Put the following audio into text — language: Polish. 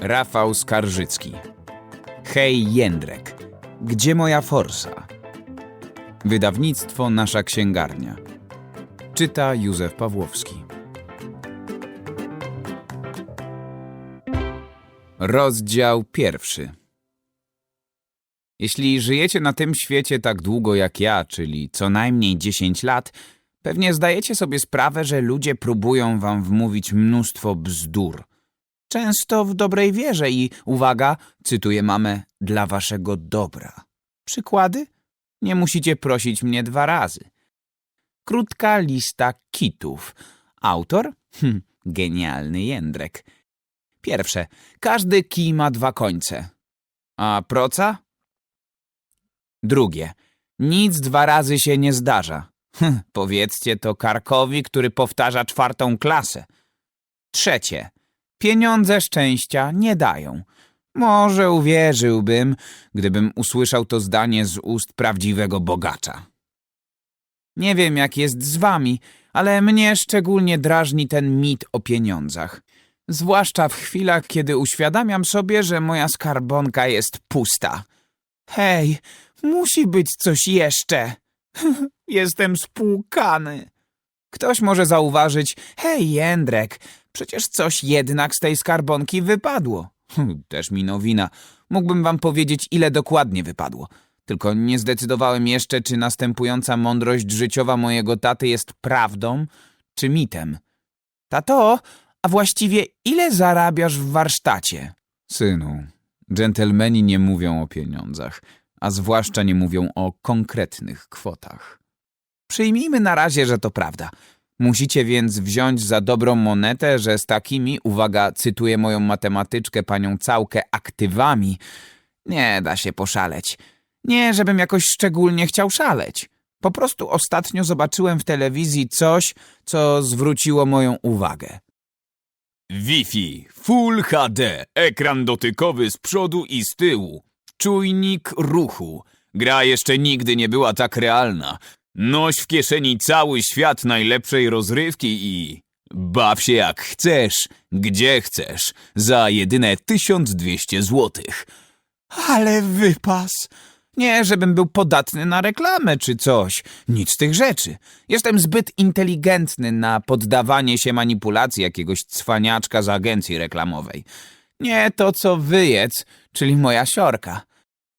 Rafał Skarżycki. Hej Jędrek. Gdzie moja forsa? Wydawnictwo Nasza Księgarnia. Czyta Józef Pawłowski. Rozdział pierwszy. Jeśli żyjecie na tym świecie tak długo jak ja, czyli co najmniej 10 lat, pewnie zdajecie sobie sprawę, że ludzie próbują wam wmówić mnóstwo bzdur. Często w dobrej wierze i, uwaga, cytuję mamę, dla waszego dobra. Przykłady? Nie musicie prosić mnie dwa razy. Krótka lista kitów. Autor? Hm, genialny Jędrek. Pierwsze. Każdy kij ma dwa końce. A proca? Drugie. Nic dwa razy się nie zdarza. Hm, powiedzcie to Karkowi, który powtarza czwartą klasę. Trzecie. Pieniądze szczęścia nie dają. Może uwierzyłbym, gdybym usłyszał to zdanie z ust prawdziwego bogacza. Nie wiem, jak jest z wami, ale mnie szczególnie drażni ten mit o pieniądzach. Zwłaszcza w chwilach, kiedy uświadamiam sobie, że moja skarbonka jest pusta. Hej, musi być coś jeszcze. Jestem spłukany. Ktoś może zauważyć, hej Jędrek, przecież coś jednak z tej skarbonki wypadło. Hm, Też mi nowina. Mógłbym wam powiedzieć, ile dokładnie wypadło. Tylko nie zdecydowałem jeszcze, czy następująca mądrość życiowa mojego taty jest prawdą, czy mitem. Tato, a właściwie ile zarabiasz w warsztacie? Synu, dżentelmeni nie mówią o pieniądzach, a zwłaszcza nie mówią o konkretnych kwotach. Przyjmijmy na razie, że to prawda. Musicie więc wziąć za dobrą monetę, że z takimi, uwaga, cytuję moją matematyczkę panią Całkę, aktywami, nie da się poszaleć. Nie, żebym jakoś szczególnie chciał szaleć. Po prostu ostatnio zobaczyłem w telewizji coś, co zwróciło moją uwagę. Wi-Fi, Full HD, ekran dotykowy z przodu i z tyłu, czujnik ruchu. Gra jeszcze nigdy nie była tak realna. Noś w kieszeni cały świat najlepszej rozrywki i... Baw się jak chcesz, gdzie chcesz, za jedyne 1200 złotych. Ale wypas! Nie, żebym był podatny na reklamę czy coś. Nic z tych rzeczy. Jestem zbyt inteligentny na poddawanie się manipulacji jakiegoś cwaniaczka z agencji reklamowej. Nie to, co wyjec, czyli moja siorka.